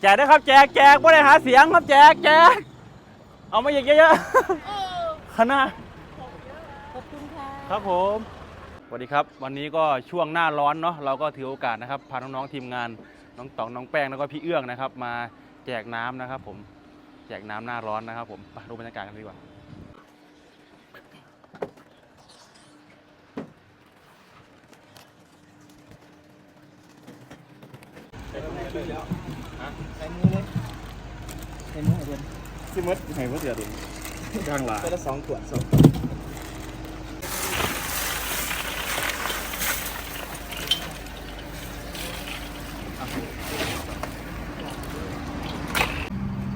แจกด้วยครับ แจกแจกไม่ได้หาเสียงครับแจกแจกเอามาอีกเยอะๆคณะขอบคุณค่ะครับผมสวัสดีครับ วันนี้ก็ช่วงหน้าร้อนเนาะเราก็ถือโอกาสนะครับพาน้องๆทีมงานน้องต๋องน้องแป้งแล้วก็พี่เอื้องนะครับ มาแจกน้ำนะครับ ผมแจกน้ำหน้าร้อนนะครับ ผมไปดูบรรยากาศกันดีกว่า ใส่มือเลยใส่มือให้เพื่อนซิมดให้เพื่อเดือดกลางหลาไปละสองขวดสอง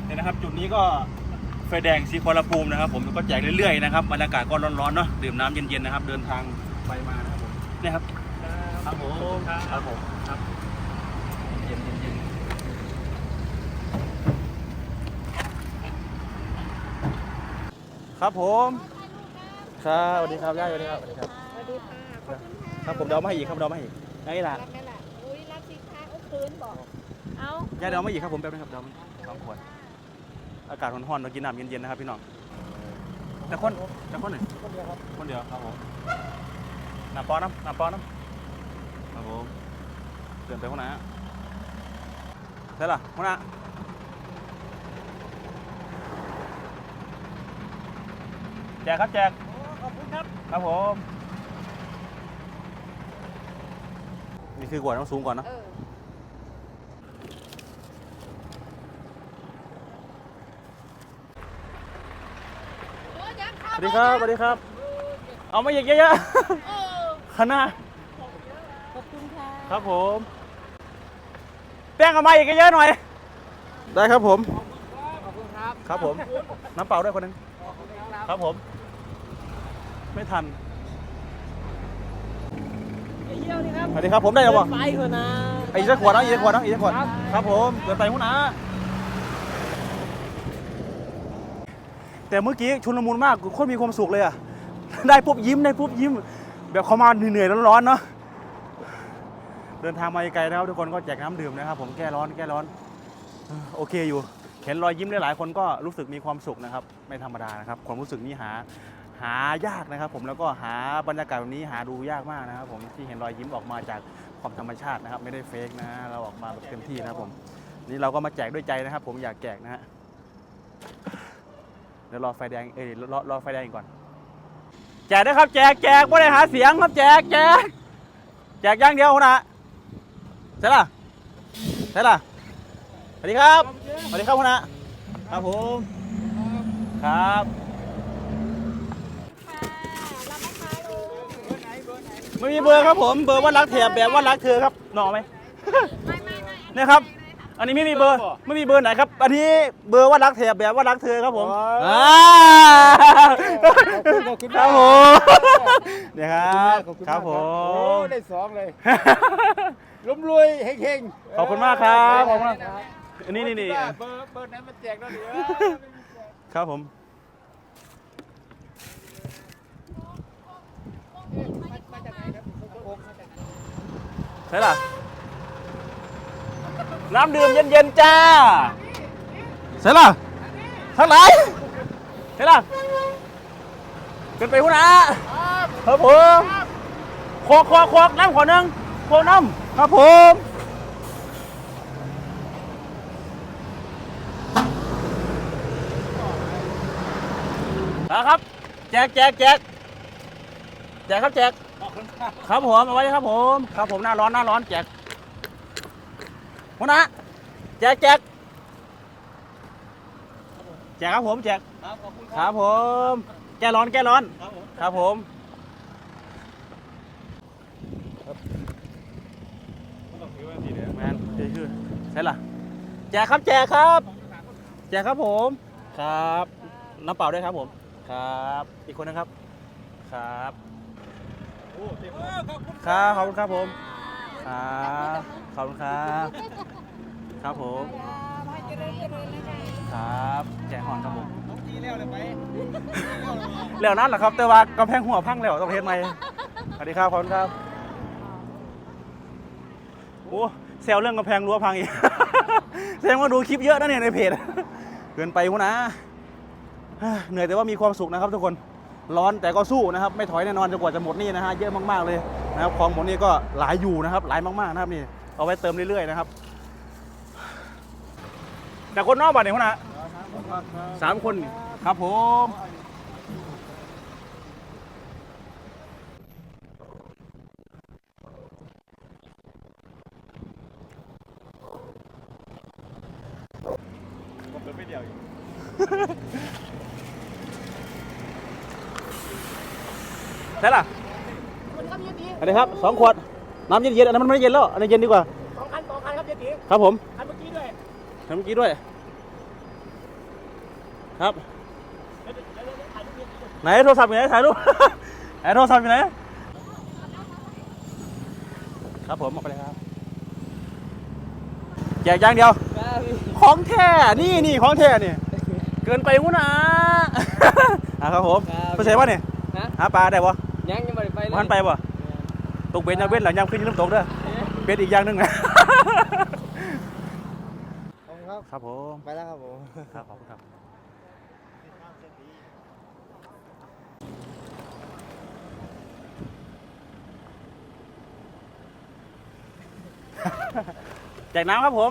เนี่ยนะครับจุดนี้ก็ไฟแดงสีควอลาภูมินะครับ ผมก็แจกเรื่อยๆนะครับบรรยากาศก็ร้อนๆเนาะดื่มน้ำเย็นๆนะครับ เดินทางไปมานะครับผมเนี่ยครับครับผมครับผมครับเย็นๆเย็นๆ ครับผมครับสวัสดีครับย่าสวัสดีครับสวัสดีครับ สวัสดีค่ะขอบคุณค่ะครับผมเดามาให้อีกครับเดามาให้อีกนี่แหละรับไหมล่ะอุ้ยรับสิคะอุ้คืนบอกเอาย่าเดามาอีกครับผมแป๊บนึงครับเดามาสองขวดอากาศร้อนๆเรากินน้ำเย็นๆนะครับพี่น้องแต่คนแต่คนหนึ่งคนเดียวครับคนเดียวครับผมน้ำปอน้ำน้ำปอน้ำครับผมเดินไปคนไหนฮะใช่ล่ะคนไหน แจกครับแจกขอบคุณครับ ครับผม นี่คือกวดต้องสูงก่อนเนอะเออสวัสดีครับสวัสดีครับ เอามาอีกเยอะๆคณะขอบคุณค่ะครับผมแป้งเอามาอีกเยอะๆหน่อย ได้ครับผม ขอบคุณครับ ครับผม น้ำเปล่าด้วยคนหนึงครับผม ไม่ทันไอ้เยี่ยวนี่ครับสวัสดีครับผมได้แล้วบ่ไปเถอะนะไอ้อีกสักขวดนะอีกสักขวดนะอีกสักขวดครับผมเดินไปหัวหน้าแต่เมื่อกี้ชุนลมุนมากโคตรมีความสุขเลยอะได้ปุ๊บยิ้มได้ปุ๊บยิ้ม แบบเขามาเหนื่อยๆร้อนๆเนาะเดินทางมาไกลนะครับทุกคนก็แจกน้ำดื่มนะครับ ผมแก้ร้อนแก้ร้อนเออโอเคอยู่ เห็นรอยยิ้มหลายๆคนก็รู้สึกมีความสุขนะครับ ไม่ธรรมดานะครับ ความรู้สึกนี้หาหายากนะครับ ผมแล้วก็หาบรรยากาศแบบนี้หาดูยากมากนะครับ ผมที่เห็นรอยยิ้มออกมาจากความธรรมชาตินะครับ ไม่ได้เฟกนะเราออกมาแบบเต็มที่นะครับผมนี่เราก็มาแจกด้วยใจนะครับ ผมอยากแจกนะฮะเดี๋ยวรอไฟแดงเอ้ยรอรอไฟแดงก่อน แจกด้ครับ แจกแจกไม่ได้หาเสียงครับแจกแจกแจกอย่างเดียวนะใช่ล่ะใช่ล่ะสวัสดีครับสวัสดีครับคุณนะครับผมครับไหมคะลูก ไม่มีเบอร์ครับผมเบอร์ว่ารักแถบแบบว่ารักเธอครับหน่อไหมไม่ไม่ไม่เนี่ยครับ อันนี้ไม่มีเบอร์ไม่มีเบอร์ไหนครับ อันนี้เบอร์ว่ารักแถบแบบว่ารักเธอครับผมอ่าขอบคุณครับผมเนี่ยครับขอบคุณครับผมโอ้ได้สองเลยล้มรวยเฮงๆขอบคุณมากครับขอบคุณมาก อันนี้นี่นี่เบอร์เบอร์นั้นมันแจกแล้วเดี๋ยว ครับผม มาจากไหนครับโอ้มาจากไหน ใช่ล่ะ น้ำดื่มเย็นๆจ้าใช่ล่ะทั้งหลายใช่ล่ะเกินไปหัวหน้าครับผมควักควักควักน้ำขอหนึ่งควักน้ำครับผมนะครับ แจกแจกแจกแจกครับแจก ครับผมเอาไว้ครับผม ครับผมหน้าร้อนหน้าร้อนแจกหัวหน้าแจกแจกแจกครับผมแจกครับขอบคุณครับผม แก้ร้อนแก้ร้อน ครับผมครับผมแมนเดี๋ยวชื่อใช่ล่ะแจกครับแจกครับ แจกครับผม ครับ น้ำเปล่าด้วยครับผม ครับ อีกคนนะครับ ครับ คุณครับขอบคุณครับผมครับขอบคุณครับครับผมครับแจกหอนครับผมแล้วเล้วนั้นแหละครับ แต่ว่ากำแพงหัวพังแล้วต้องเฮ็ดใหม่สวัสดีครับขอบคุณครับโอ้เซลเรื่องกำแพงรั้วพังอีกแสดงว่าดูคลิปเยอะนะเนี่ยในเพจเกินไปหัวนะเหนื่อยแต่ว่ามีความสุขนะครับทุกคน ร้อนแต่ก็สู้นะครับ ไม่ถอยแน่นอนจนกว่าจะหมดหนี่นะฮะเยอะมากๆเลยนะครับของหมดหนี่ก็หลายอยู่นะครับ หลายมากๆนะครับนี่เอาไว้เติมเรื่อยๆนะครับ แต่คนนอกบ้านเนี่ยหัวนะสามคนครับผม ช่ล่ะอันนี้ครับสองขวดน้ำเย็นๆอันนั้นมันไม่เย็นแล้วอันนี้เย็นดีกว่าสองคันสองคันครับเจ๊ตีครับผมคันเมื่อกี้ด้วยทำเมื่อกี้ด้วย ครับไหนโทรศัพท์อยู่ไหนถ่ายรูปไหนโทรศัพท์อยู่ไหนครับผมเอาไปเลยครับแจกอย่างเดียว ของแท้นี่นี่ของแท้นี่เกินไปหุ้นะอะครับผมครับไปใส่ป่ะเนี่ยฮะหาปลาได้ป่ะ ยังยังไม่ได้ไปเลยมันไปป่ะตกเบ็ดนะเว้นหลังยามขึ้นอยืนน้ำตกเด้อเบ็ดอีกอย่างหนึงนะครับ ครับผมไปแล้วครับผม ครับขอบคุณครับ แจกน้ำครับผม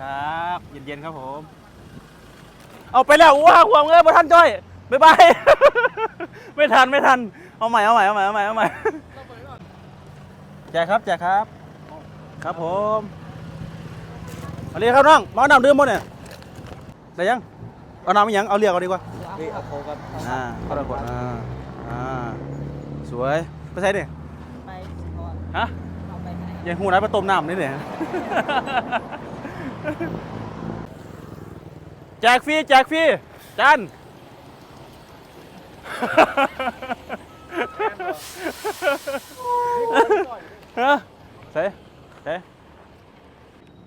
ครับ เย็นๆครับผม เอาไปแล้วว้าห่วงเลยมาทันจ้อย บ๊ายบาย ไม่ทันไม่ทัน เอาใหม่เอาใหม่เอาใหม่เอาใหม่เอาใหม่แจกครับแจกครับ ครับผมเอาเลยครับน้องมาเอาน้ำดื่มบ่เนี่ยได้ยังเอาน้ำมายังเอาเรียกเอาดีกว่านี่เอาโคกับอ่าก็ระกดอ่าอ่าสวยไปใส่ดิไปก่อนฮะเอาไปไหนอยังหูไหนมาต้มน้ำนี่เนี่ยแจกฟรีแจกฟรีจัน ฮะใส่ใส่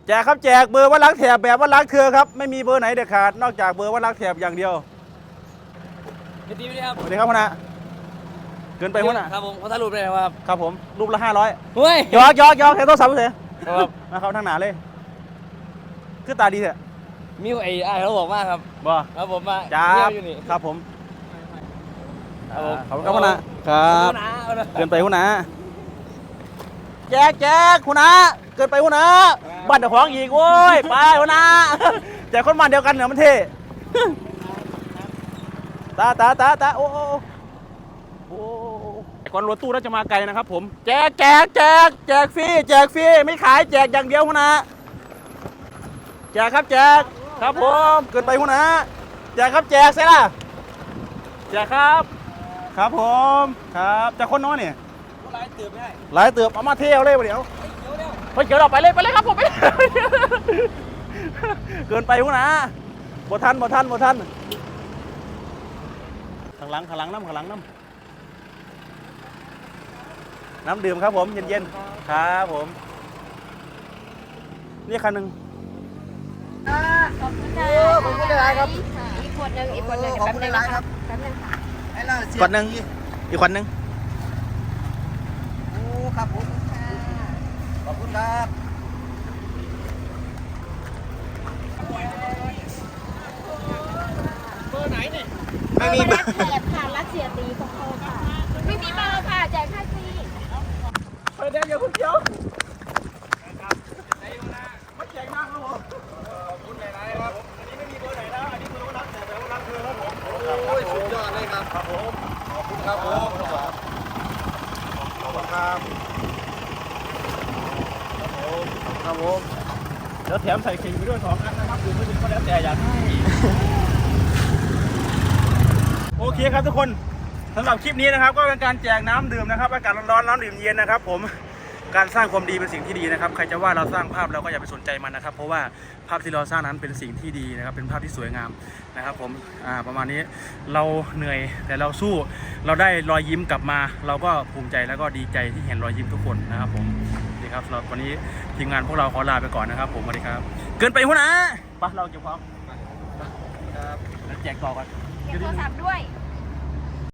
แจกครับแจกเบอร์ว่ารักแถบแบบว่ารักเธอครับ ไม่มีเบอร์ไหนเด็ดขาดนอกจากเบอร์ว่ารักแถบอย่างเดียวเดี๋ยวตีไปเลยครับสวัสดีครับพ่อนะเกินไปพ่อนะครับผมเขาถ่ายรูปเลยครับครับผมรูปละห้าร้อยเฮ้ยยอกยอกยอกแค่โทรศัพท์เฉยครับมาเข้าทางหนาเลยคือตาดีเถอะมิวไอ้ไอ้เขาบอกมากครับบ่ครับผมมาจ้าเที่ยบวอยู่นี่ครับผมครับผมขอบคุณครับพ่อนะ ครับเอานะเอานะเกินไปหัวหน้าแจกแจกหัวหน้าเกินไปหัวหน้าบ้านเจ้าของอีกโว้ยไปหัวหน้าแจกคนบ้านเดียวกันเนี่ยมันเท่ตาตาตาตาโอ้โอ้โอ้ก่อนรถตู้น่าจะมาไกลนะครับผม แจกแจกแจกแจกฟรีแจกฟรีไม่ขายแจกอย่างเดียวหัวหน้าแจกครับแจกครับผมเกินไปหัวหน้าแจกครับแจกเสร็จละแจกครับ ครับผมครับจากคนน้อยเนี่ยไล่เติมไม่ได้หลายเติบเอามาเที่ยวเลยเดี๋ยวเดี๋ยวเดี๋ยวไปเกี่ยวเราไปเลยไปเลยครับผมไปเกินไปหัวหนะบ่ทันบ่ทันบ่ทันข้างหลังข้างหลังน้ำข้างหลังน้ำน้ำดื่มครับผมเย็นๆครับผม นี่คันหนึ่งขอบคุณค่ะขอบคุณหลายครับอีกขวดหนึ่งอีกขวดหนึ่งขอบคุณหลายครับแป๊บนึงค่ะไอ้ล่ะเสีย ขวดหนึ่งอีกขวดหนึ่งโอ้ครับผมขอบคุณครับไม่มีเบอร์แถบค่ะรัสเซียตีของเขาค่ะไม่มีเบอร์ค่ะแจกแค่ฟรีไปแดงอย่าคุณเดียวไม่แจกมากครับผมขอบคุณหลายๆครับอันนี้ไม่มีเบอร์ไหนนะอันนี้คือว่ารักแต่แบบว่ารักเธอครับผม โอ้ยสุดยอดเลยครับ ครับผม ขอบคุณครับผม ขอบคุณครับครับผมเดี๋ยวแถม ใส่ขิงไปด้วยสองอันนะครับดื่มไม่ถึงก็แล้วแต่อยากให้โอเคครับทุกคนสำหรับคลิปนี้นะครับ ก็เป็นการแจกน้ำดื่มนะครับอากาศร้อนๆน้ำดื่มเย็นนะครับ ผมการสร้างความดีเป็นสิ่งที่ดีนะครับ ใครจะว่าเราสร้างภาพเราก็อย่าไปสนใจมันนะครับ เพราะว่าภาพที่เราสร้างนั้นเป็นสิ่งที่ดีนะครับ เป็นภาพที่สวยงามนะครับ ผมอ่าประมาณนี้เราเหนื่อยแต่เราสู้เราได้รอยยิ้มกลับมา เราก็ภูมิใจแล้วก็ดีใจที่เห็นรอยยิ้มทุกคนนะครับผม นี่ครับสำหรับวันนี้ทีมงานพวกเราขอลาไปก่อนนะครับ ผมสวัสดีครับ เกินไปหัวหนะไปะเราเก็บของครับแล้วแจกต่อกัน เก็บโทรศัพท์ด้วย